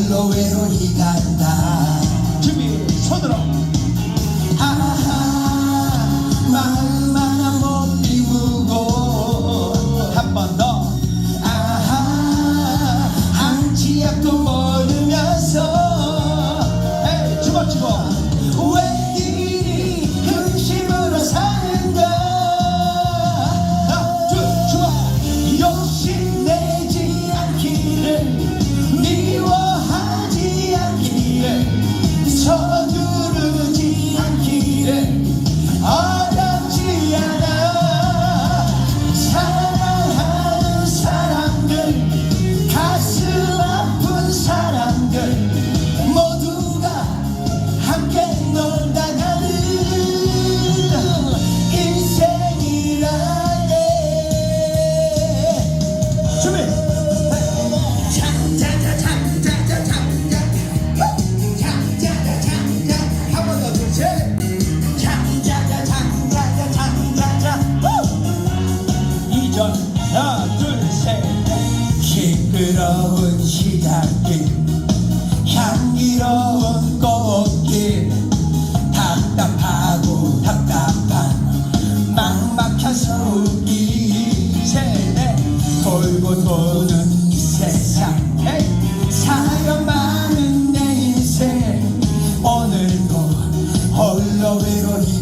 홀로 외로이 간다 준비 손 들어. 시작길 향기로운 꽃길. 답답하고 답답한 막막한 속이 세대 돌고 도는 이 세상. 사연 많은 내 인생. 오늘도 홀로 외로이